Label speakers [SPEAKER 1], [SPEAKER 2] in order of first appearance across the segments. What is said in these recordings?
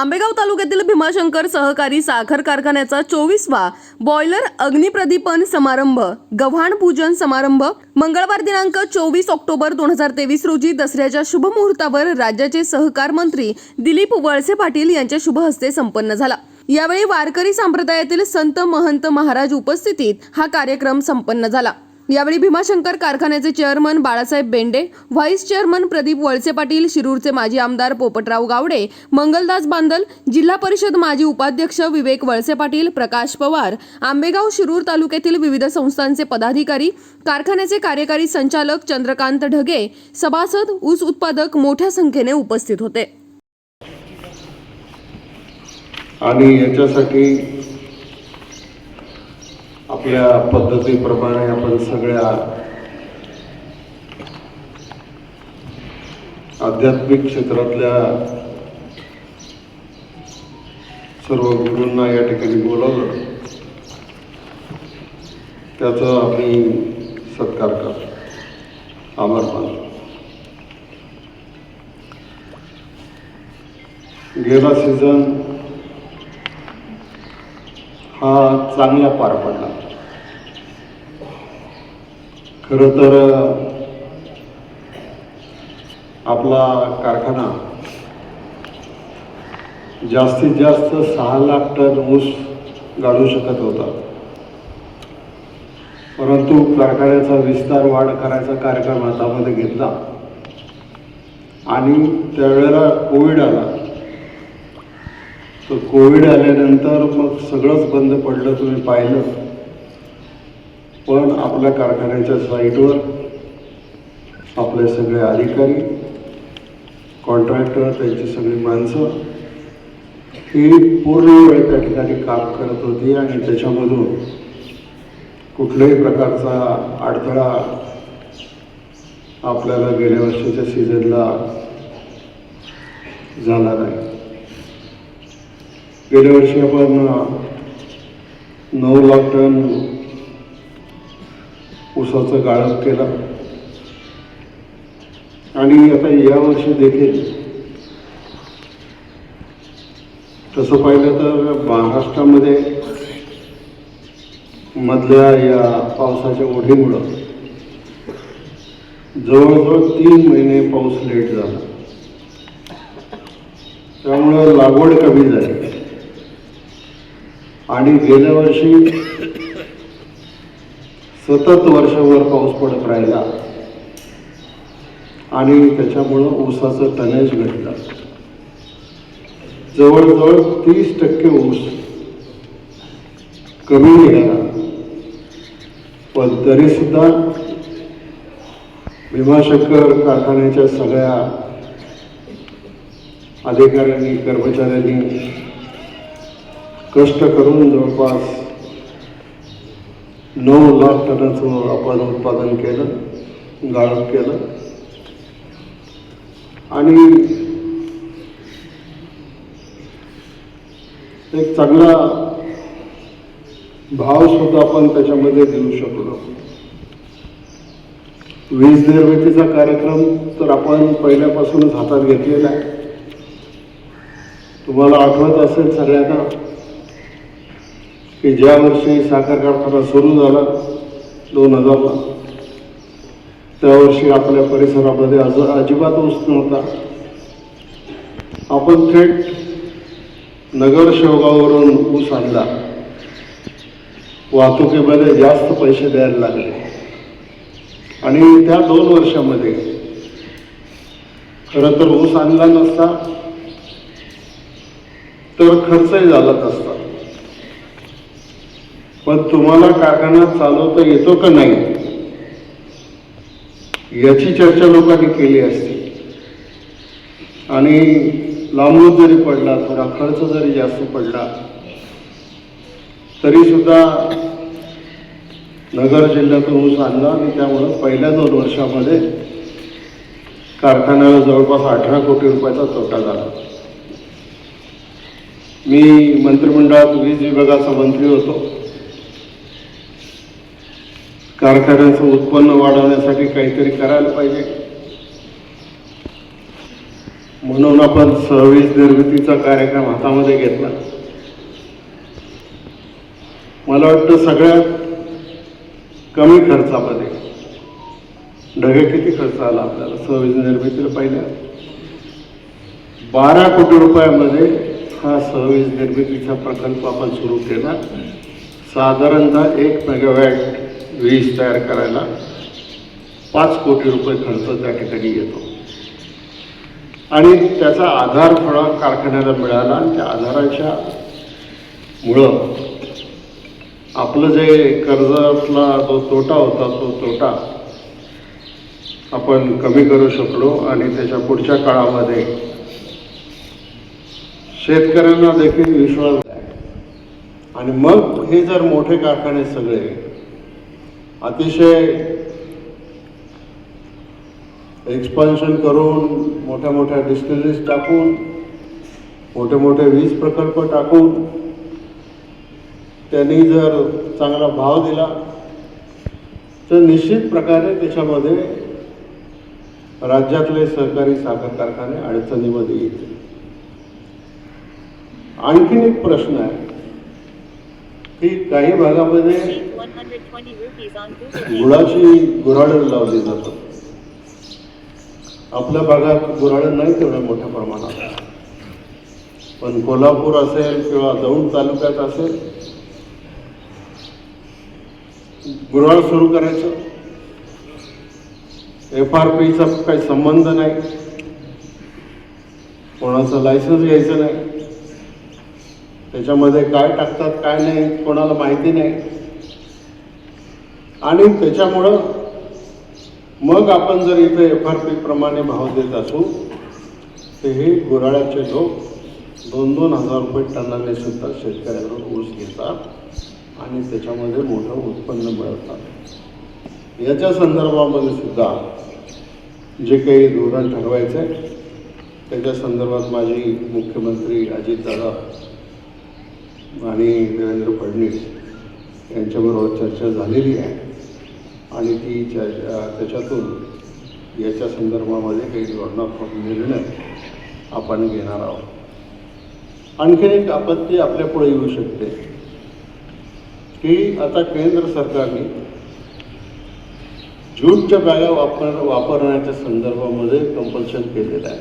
[SPEAKER 1] आंबेगाव तालुक्यातील भीमाशंकर सहकारी साखर कारखान्याचा चोवीसवा बॉयलर अग्निप्रदीपन समारंभ गव्हाण पूजन समारंभ मंगळवार दिनांक चोवीस ऑक्टोबर दोन हजार तेवीस रोजी दसऱ्याच्या शुभमुहूर्तावर राज्याचे सहकार मंत्री दिलीप वळसे पाटील यांच्या शुभ हस्ते संपन्न झाला. यावेळी वारकरी संप्रदायातील संत महंत महाराज उपस्थितीत हा कार्यक्रम संपन्न झाला. यावेळी भीमाशंकर कारखान्याचे chairman Balasaheb Bende vice chairman Pradeep Walse Patil शिरूरचे माजी आमदार पोपटराव गावडे मंगलदास बांदल जिल्हा परिषद माजी उपाध्यक्ष विवेक वळसे पाटील प्रकाश पवार आंबेगाव शिरूर तालुक्यातील विविध संस्थांचे पदाधिकारी कारखान्याचे कार्यकारी संचालक चंद्रकांत ढगे सभासद ऊस उत्पादक मोठ्या संख्येने उपस्थित होते.
[SPEAKER 2] आणि याच्यासाठी आपल्या पद्धतीप्रमाणे आपण सगळ्या आध्यात्मिक क्षेत्रातल्या सर्व गुरूंना या ठिकाणी बोलावलं. त्याचा आम्ही सत्कार करतो. आभार मानतो. गेला सीझन हा चांगला पार पडला. खर तर आपला कारखाना जास्तीत जास्त सहा लाख टन ऊस गाळू शकत होता. परंतु कारखान्याचा विस्तार वाढ करायचा कार्यक्रम हातामध्ये घेतला. आणि त्यावेळेला कोविड आला. तर कोविड आल्यानंतर मग सगळंच बंद पडलं तुम्ही पाहिलं. पण आपल्या कारखान्याच्या साईटवर आपले सगळे अधिकारी कॉन्ट्रॅक्टर त्यांची सगळी माणसं ही पूर्ण वेळ त्या ठिकाणी काम करत होती आणि त्याच्यामधून कुठल्याही प्रकारचा अडथळा आपल्याला गेल्या वर्षीच्या सीझनला झाला नाही. गेल्या वर्षी आपण नऊ लाख टन ऊसाचं गाळप केलं. आणि आता यावर्षी देखील तसं पाहिलं तर महाराष्ट्रामध्ये मधल्या या पावसाच्या ओढीमुळं जवळजवळ तीन महिने पाऊस लेट झाला. त्यामुळं लागवड कमी झाली. आणि गेल्या वर्षी सतत वर्षभर पाऊस पडत राहिला. आणि त्याच्यामुळं ऊसाचं टनेज घटलं. जवळजवळ तीस टक्के ऊस कमी निघाला पण तरी सुद्धा भीमाशंकर कारखान्याच्या सगळ्या अधिकाऱ्यांनी कर्मचाऱ्यांनी कष्ट करून जवळपास नऊ लाख टनाचं आपण उत्पादन केलं गाळप केलं. आणि एक चांगला भाव सुद्धा आपण त्याच्यामध्ये देऊ शकलो. वीज निर्मितीचा कार्यक्रम तर आपण पहिल्यापासूनच हातात घेतलेला आहे. तुम्हाला आठवत असेल सगळ्यांना की ज्या वर्षी साखर कारखाना सुरू झाला दोन हजारला त्या वर्षी आपल्या परिसरामध्ये अज अजिबात ऊस नव्हता. आपण थेट नगर शेवगाववरून ऊस आणला. वाहतुकीमध्ये जास्त पैसे द्यायला लागले. आणि त्या दोन वर्षामध्ये खरं तर ऊस आणला नसता तर खर्चही झालाच असता पण तुम्हाला कारखाना चालवता येतो का नाही याची चर्चा लोकांनी केली असते. आणि लांबून जरी पडला थोडा खर्च जरी जास्त पडला तरी सुद्धा नगर जिल्ह्यातून ऊस आणला आणि त्यामुळं पहिल्या दोन वर्षामध्ये कारखान्याला जवळपास अठरा कोटी रुपयाचा तोटा झाला. मी मंत्रिमंडळात वीज विभागाचा मंत्री होतो. कारखान्याचं उत्पन्न वाढवण्यासाठी काहीतरी करायला पाहिजे. म्हणून आपण सहवीज निर्मितीचा कार्यक्रम हातामध्ये घेतला. मला वाटतं सगळ्यात कमी खर्चामध्ये ढगे किती खर्च आला आपल्याला सव्वीस निर्मितीला पहिल्या? बारा कोटी रुपयामध्ये हा सहवीज निर्मितीचा प्रकल्प आपण सुरू केला. साधारणतः एक मेगावॅट वीज तयार करायला पाच कोटी रुपये खर्च त्या ठिकाणी येतो. आणि त्याचा आधार थोडा कारखान्याला मिळाला आणि त्या आधाराच्या मुळं आपलं जे कर्जातला जो तोटा होता तो तोटा आपण कमी करू शकलो आणि त्याच्या पुढच्या काळामध्ये शेतकऱ्यांना देखील विश्वास आणि मग हे जर मोठे कारखाने सगळे अतिशय एक्सपान्शन करून मोठ्या मोठ्या डिस्टिलरीज टाकून मोठे मोठे वीज प्रकल्प टाकून त्यांनी जर चांगला भाव दिला तर निश्चित प्रकारे त्याच्यामध्ये राज्यातले सहकारी साखर कारखाने अडचणीमध्ये येतील. आणखीन एक प्रश्न आहे की काही भागामध्ये
[SPEAKER 3] 120 rupees
[SPEAKER 2] गुळाची लावली जातात आपल्या भागात गुऱ्हाळं नाही तेवढ्या मोठ्या प्रमाणात. पण कोल्हापूर असेल किंवा दौंड तालुक्यात असेल गुराळ सुरू करायचं. एफ आर पीचा काही संबंध नाही. कोणाचं लायसन्स घ्यायचं नाही. त्याच्यामध्ये काय टाकतात काय नाही कोणाला माहिती नाही. आणि त्याच्यामुळं मग आपण जर इथे एफ आर पी प्रमाणे भाव देत असू ते हे गुराळ्याचे लोक दोन दोन हजार रुपये टनाने सुद्धा शेतकऱ्यांवर ऊस घेतात आणि त्याच्यामध्ये मोठं उत्पन्न मिळवतात. याच्या संदर्भामध्ये सुद्धा जे काही धोरण ठरवायचं आहे त्याच्या संदर्भात माझी मुख्यमंत्री अजितदादा आणि देवेंद्र फडणवीस यांच्याबरोबर चर्चा झालेली आहे. आणि ती चर्चा त्याच्यातून याच्या संदर्भामध्ये काही धोरणात्मक निर्णय आपण घेणार आहोत. आणखीन एक आपत्ती आपल्यापुढे येऊ शकते की आता केंद्र सरकारने ज्यूटच्या बॅगा वापर वापरण्याच्या संदर्भामध्ये कंपल्शन केलेलं आहे.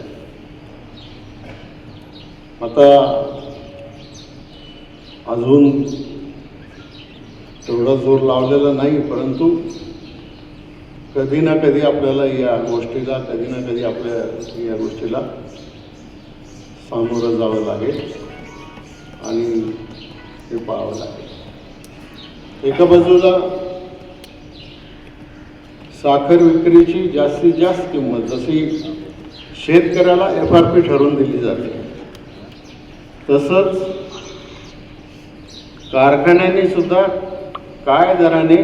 [SPEAKER 2] आता अजून तेवढा जोर लावलेला नाही परंतु कधी ना कधी आपल्याला या गोष्टीला कधी ना कधी आपल्या या गोष्टीला सामोरं जावं लागेल आणि ते पाहावं लागेल. एका बाजूला साखर विक्रीची जास्तीत जास्त किंमत जशी शेतकऱ्याला एफ आर पी ठरवून दिली जाते तसंच कारखान्यांनी सुद्धा काय दराने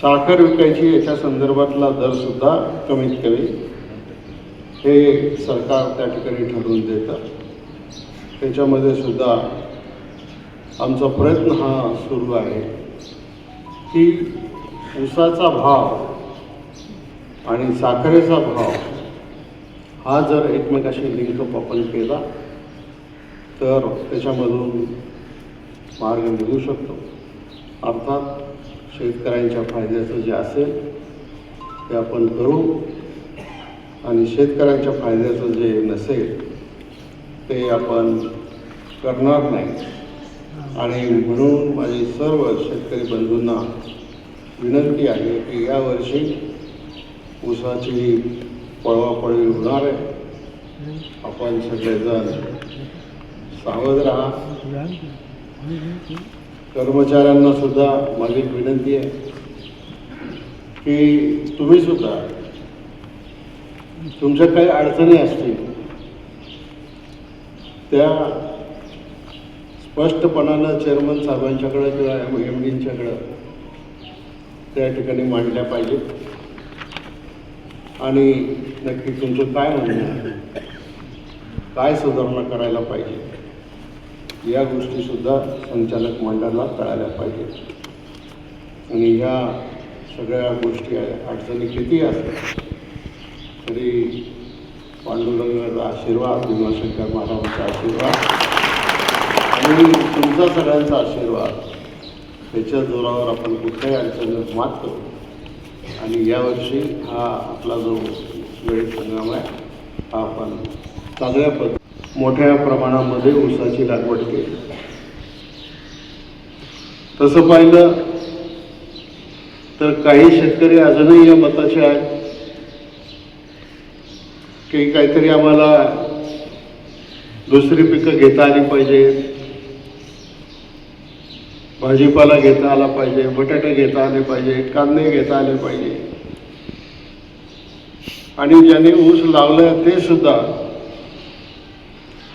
[SPEAKER 2] साखर विकायची याच्या संदर्भातला दर सुद्धा कमीत कमी हे सरकार त्या ठिकाणी ठरवून देतं. त्याच्यामध्ये सुद्धा आमचा प्रयत्न हा सुरू आहे की ऊसाचा भाव आणि साखरेचा भाव हा जर एकमेकाशी लिंकअप आपण केला तर त्याच्यामधून मार्ग निघू शकतो. अर्थात शेतकऱ्यांच्या फायद्याचं जे असेल ते आपण करू आणि शेतकऱ्यांच्या फायद्याचं जे नसेल ते आपण करणार नाही. आणि म्हणून माझी सर्व शेतकरी बंधूंना विनंती आहे की यावर्षी ऊसाची पळवापळवी होणार आहे. आपण सगळेजण सावध राहा. कर्मचाऱ्यांना सुद्धा माझी एक विनंती आहे की तुम्ही सुद्धा तुमच्या काही अडचणी असतील त्या स्पष्टपणानं चेअरमन साहेबांच्याकडं किंवा एम डींच्याकडं त्या ठिकाणी मांडल्या पाहिजेत. आणि नक्की तुमचं काय म्हणणं काय सुधारणा करायला पाहिजे? या गोष्टीसुद्धा संचालक मंडळाला कळायला पाहिजेत आणि ह्या सगळ्या गोष्टी अडचणी किती असतात तरी पांडुरंगाचा आशीर्वाद भीमाशंकर महाराजांचा आशीर्वाद आणि तुमचा सगळ्यांचा आशीर्वाद त्याच्या जोरावर आपण कुठल्याही अडचणीवर मात करू. आणि यावर्षी हा आपला जो वेळ संग्राम आहे हा आपण चांगल्या पद्धतीने मोठ्या प्रमाणामध्ये ऊसाची लागवड केली. तसं पाहिलं तर काही शेतकरी अजूनही या मताचे आहेत. की काहीतरी आम्हाला दुसरी पिकं घेता आली पाहिजेत भाजीपाला घेता आला पाहिजे बटाटे घेता आले पाहिजे कांदे घेता आले पाहिजे. आणि ज्यांनी ऊस लावलं ते सुद्धा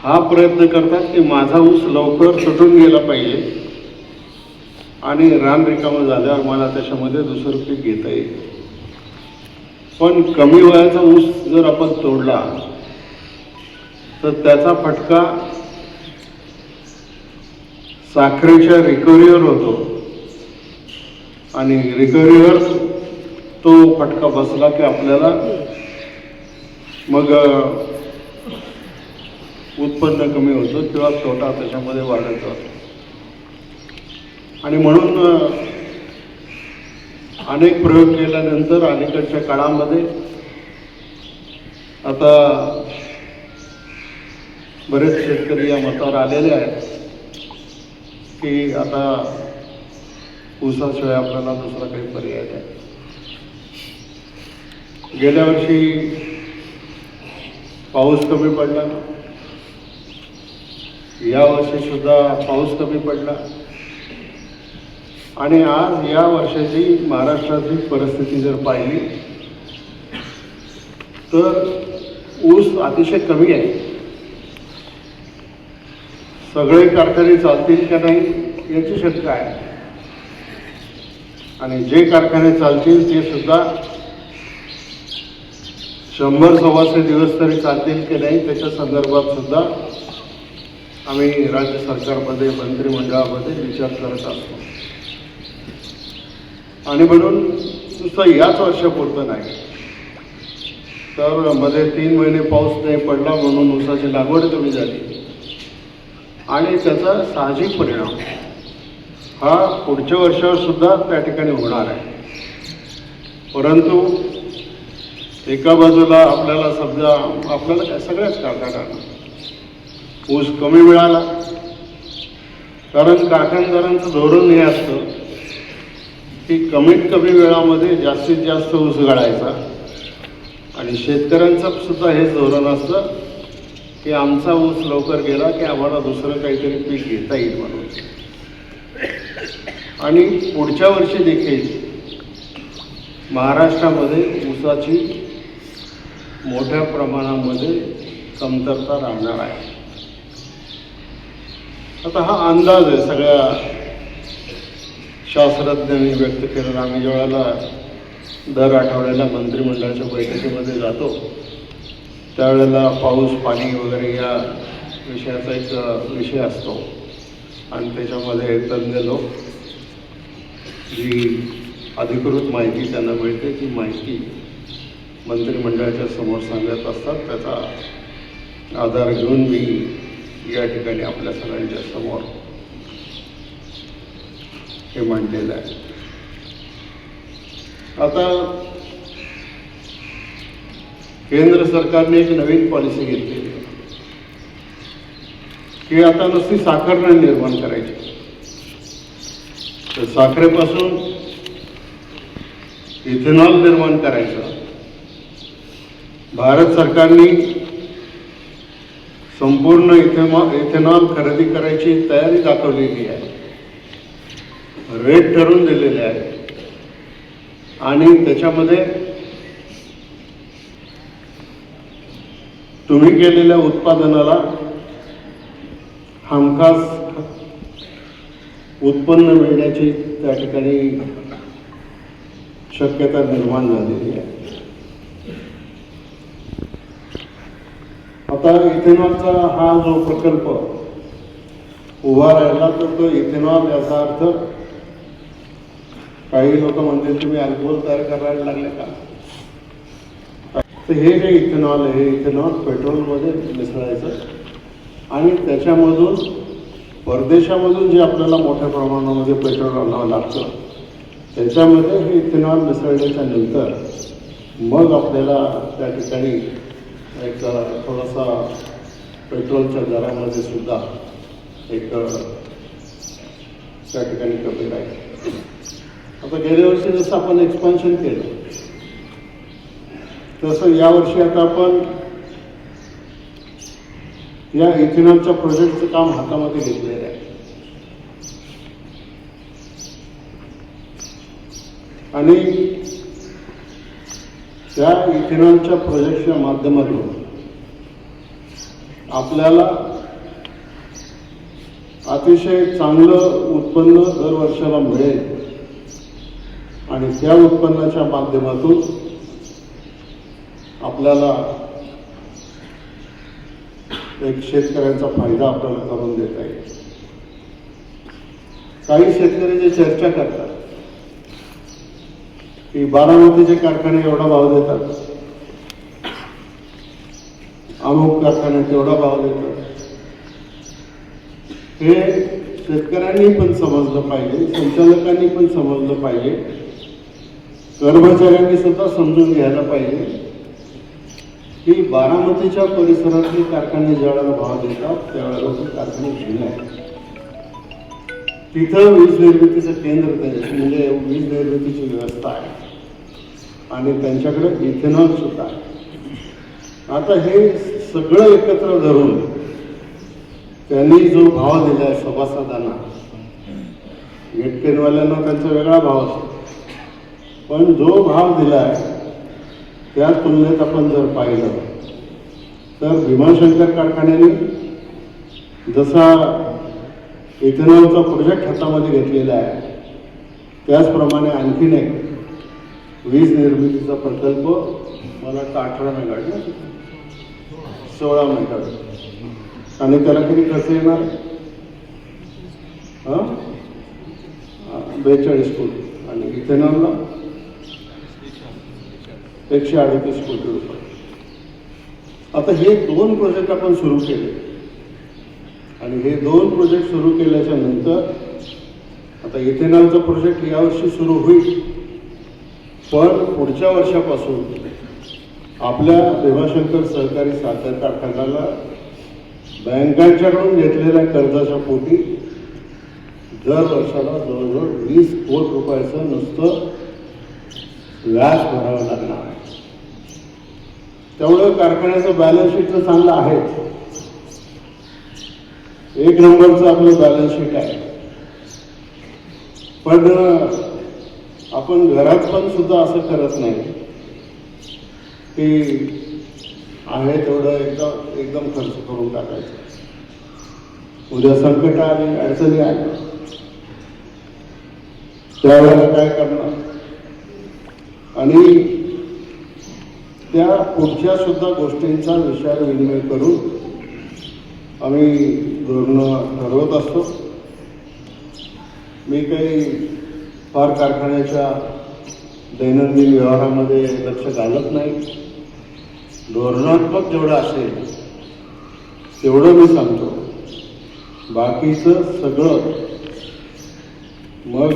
[SPEAKER 2] हा प्रयत्न करतात की माझा ऊस लवकर सुटून गेला पाहिजे. आणि रान रिकामं झाल्यावर मला त्याच्यामध्ये दुसरं पीक घेता येईल. पण कमी वयाचा ऊस जर आपण तोडला तर त्याचा फटका साखरेच्या रिकव्हरीवर होतो. आणि रिकव्हरीवर तो फटका बसला की आपल्याला मग उत्पन्न कमी होतं किंवा तोटा त्याच्यामध्ये वाढत जातो. आणि म्हणून अनेक प्रयोग केल्यानंतर अलीकडच्या काळामध्ये आता बरेच शेतकरी या मतावर आलेले आहेत की आता ऊसाशिवाय आपल्याला दुसरा काही पर्याय नाही. गेल्या वर्षी पाऊस कमी पडला. या वर्षी सुद्धा पाऊस कमी पडला. आणि आज या वर्षाची महाराष्ट्रातली परिस्थिती जर पाहिली तर ऊस अतिशय कमी आहे. सगळे कारखाने चालतील का नाही याची शंका आहे. आणि जे कारखाने चालतील ते सुद्धा शंभर सव्वाशे दिवस तरी चालतील की नाही त्याच्या संदर्भात सुद्धा आम्ही राज्य सरकारमध्ये मंत्रिमंडळामध्ये विचार करत असतो आणि म्हणून नुसतं याच वर्षापुरतं नाही. तर मध्ये तीन महिने पाऊस नाही पडला म्हणून ऊसाची लागवड कमी झाली. आणि त्याचा साहजिक परिणाम हा पुढच्या वर्षावर सुद्धा त्या ठिकाणी होणार आहे. परंतु एका बाजूला आपल्याला समजा आपल्याला सगळ्याच कारखान्यांना ऊस कमी मिळाला. कारण कारखानदारांचं धोरण हे असतं की कमीत कमी वेळामध्ये जास्तीत जास्त ऊस गाळायचा. आणि शेतकऱ्यांचं सुद्धा हेच धोरण असतं की आमचा ऊस लवकर गेला की आम्हाला दुसरं काहीतरी पीक घेता येईल म्हणून. आणि पुढच्या वर्षी देखील महाराष्ट्रामध्ये ऊसाची मोठ्या प्रमाणामध्ये कमतरता राहणार आहे. आता हा अंदाज आहे सगळ्या शास्त्रज्ञांनी व्यक्त केलेला. आम्ही ज्यावेळेला दर आठवड्याला मंत्रिमंडळाच्या बैठकीमध्ये जातो त्यावेळेला पाऊस पाणी वगैरे या विषयाचा एक विषय असतो. आणि त्याच्यामध्ये तज्ज्ञ लोक जी अधिकृत माहिती त्यांना मिळते ती माहिती मंत्रिमंडळाच्या समोर सांगत असतात. त्याचा आधार घेऊन मी या ठिकाणी आपल्या सगळ्यांच्या समोर हे मांडलेलं आहे. आता केंद्र सरकारने एक नवीन पॉलिसी घेतलेली आहे. की आता नुसती साखर नाही निर्माण करायची. तर साखरेपासून इथेनॉल निर्माण करायचं. भारत सरकारने संपूर्ण इथेमॉ इथेनॉल खरेदी करायची तयारी दाखवलेली आहे. रेट ठरवून दिलेले आहे. आणि त्याच्यामध्ये तुम्ही केलेल्या उत्पादनाला हमखास उत्पन्न मिळण्याची त्या ठिकाणी शक्यता निर्माण झालेली आहे. आता इथेनॉलचा हा जो प्रकल्प उभा राहिला तर तो इथेनॉल याचा अर्थ काही लोक म्हणतील तुम्ही अल्कोहोल तयार करायला लागले का? तर हे जे इथेनॉल आहे हे इथेनॉल पेट्रोलमध्ये मिसळायचं. आणि त्याच्यामधून परदेशामधून जे आपल्याला मोठ्या प्रमाणामध्ये पेट्रोल आणावं लागतं त्याच्यामध्ये हे इथेनॉल मिसळल्याच्या नंतर मग आपल्याला त्या ठिकाणी एक थोडासा पेट्रोलच्या दरामध्ये सुद्धा एक त्या ठिकाणी कमी आहे आता गेल्या वर्षी जसं आपण एक्सपान्शन केलं तसं यावर्षी आता आपण या इथेनॉलच्या प्रोजेक्टचं काम हातामध्ये घेतलेलं आहे. आणि त्या इथेनॉलच्या प्रोजेक्टच्या माध्यमातून आपल्याला अतिशय चांगलं उत्पन्न दर वर्षाला मिळेल. आणि त्या उत्पन्नाच्या माध्यमातून आपल्याला एक शेतकऱ्यांचा फायदा आपल्याला करून देता येईल. काही शेतकरी जे चर्चा करतात की बारामतीचे कारखाने एवढा भाव देतात. अमुक कारखान्यात एवढा भाव देतात. हे शेतकऱ्यांनी पण समजलं पाहिजे संचालकांनी पण समजलं पाहिजे कर्मचाऱ्यांनी सुद्धा समजून घ्यायला पाहिजे की बारामतीच्या परिसरातले कारखाने ज्यावेळेला भाव देतात त्यावेळेला ते कारखाने जुने आहेत. तिथं वीज निर्मितीचं केंद्र त्यांच्या म्हणजे वीज निर्मितीची व्यवस्था आहे. आणि त्यांच्याकडे इथेनॉल सुद्धा आहे. आता हे सगळं एकत्र धरून त्यांनी जो भाव दिलाय सभासदांना गेटकेनवाल्यांना त्यांचा वेगळा भाव असतो. पण जो भाव दिला आहे त्या तुलनेत आपण जर पाहिलं तर भीमाशंकर कारखान्याने जसा इथेनॉलचा प्रोजेक्ट हातामध्ये घेतलेला आहे. त्याचप्रमाणे आणखीन एक वीज निर्मितीचा प्रकल्प मला वाटतं अठरा मेगाट ना? सोळा मेगाट आणि त्याला किती खर्च येणार? हां? बेचाळीस कोटी. आणि इथेनॉलला? एकशे अडतीस कोटी रुपये. आता हे दोन प्रोजेक्ट आपण सुरू केले. आणि हे दोन प्रोजेक्ट सुरू केल्याच्यानंतर आता इथेनॉलचा प्रोजेक्ट यावर्षी सुरू होईल. पण पुढच्या वर्षापासून आपल्या देवाशंकर सहकारी साखर कारखान्याला बँकांच्याकडून घेतलेल्या कर्जाच्या पोटी दर वर्षाला जवळजवळ वीस कोटी रुपयाचं नुसतं व्याज भरावं लागणार आहे. त्यामुळं कारखान्याचं बॅलन्स शीट तर चांगलं आहेच एक नंबरचं आपलं बॅलन्स शीट आहे. पण आपण घरात पण सुद्धा असं करत नाही. की आहे तेवढं एकदम एकदम खर्च करून टाकायचं. उद्या संकट आले अडचणी आल्या. त्यावेळेला काय करणार? आणि त्या पुढच्या सुद्धा गोष्टींचा विचार विनिमय करून आम्ही धोरणं ठरवत असतो. मी काही फार कारखान्याच्या दैनंदिन व्यवहारामध्ये लक्ष घालत नाही. धोरणात्मक जेवढं असेल तेवढं मी सांगतो. बाकीचं सगळं. मग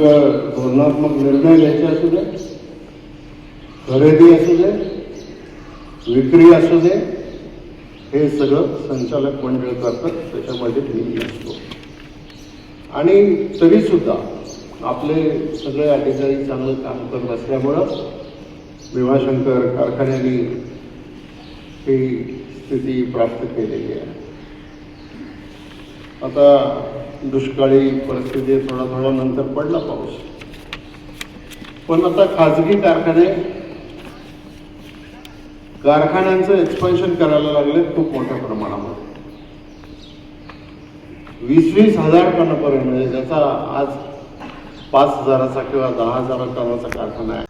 [SPEAKER 2] धोरणात्मक निर्णय घ्यायचे असू दे खरेदी असू दे विक्री असू दे हे सगळं संचालक मंडळ करतात त्याच्यामध्ये मी असतो आणि तरी सुद्धा आपले सगळे अधिकारी चांगलं काम करत असल्यामुळं भीमाशंकर कारखान्याने ही स्थिती प्राप्त केलेली आहे. आता दुष्काळी परिस्थिती थोडा थोडा नंतर पडला पाऊस. पण आता खाजगी कारखाने कारखान्यांचं एक्सपान्शन करायला लागले खूप मोठ्या प्रमाणामध्ये. वीस वीस हजार टनापर्यंत म्हणजे ज्याचा आज पाच हजाराचा किंवा दहा हजार टनाचा कारखाना आहे